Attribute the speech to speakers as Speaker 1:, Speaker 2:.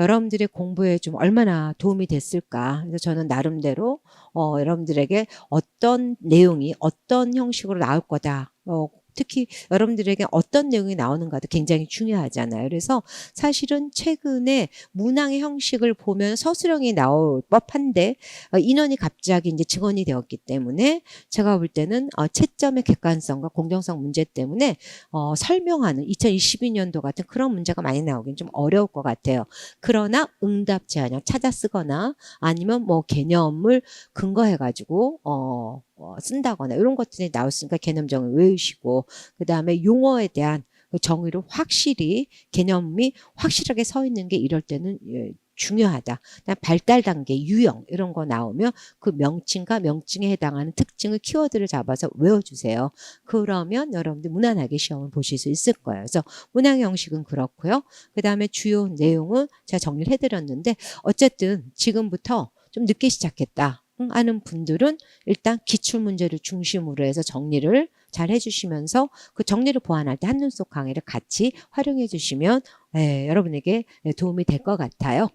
Speaker 1: 여러분들의 공부에 좀 얼마나 도움이 됐을까. 그래서 저는 나름대로 어, 여러분들에게 어떤 내용이 어떤 형식으로 나올 거다. 어, 특히 여러분들에게 어떤 내용이 나오는가도 굉장히 중요하잖아요. 그래서 사실은 최근에 문항의 형식을 보면 서술형이 나올 법한데 어, 인원이 갑자기 이제 증원이 되었기 때문에 제가 볼 때는 어, 채점의 객관성과 공정성 문제 때문에 어, 설명하는 2022년도 같은 그런 문제가 많이 나오긴 좀 어려울 것 같아요. 그러나 응답 제한형 찾아 쓰거나 아니면 뭐 개념을 근거해가지고 어, 어, 쓴다거나 이런 것들이 나왔으니까 개념정을 외우시고 그 다음에 용어에 대한 그 정의를 확실히 개념이 확실하게 서 있는 게 이럴 때는 예, 중요하다. 발달 단계, 유형 이런 거 나오면 그 명칭과 명칭에 해당하는 특징을 키워드를 잡아서 외워주세요. 그러면 여러분들 무난하게 시험을 보실 수 있을 거예요. 그래서 문항 형식은 그렇고요. 그 다음에 주요 내용은 제가 정리를 해드렸는데 어쨌든 지금부터 좀 늦게 시작했다. 응, 하는 분들은 일단 기출 문제를 중심으로 해서 정리를 잘 해주시면서 그 정리를 보완할 때 한눈 속 강의를 같이 활용해 주시면 예, 여러분에게 도움이 될 것 같아요.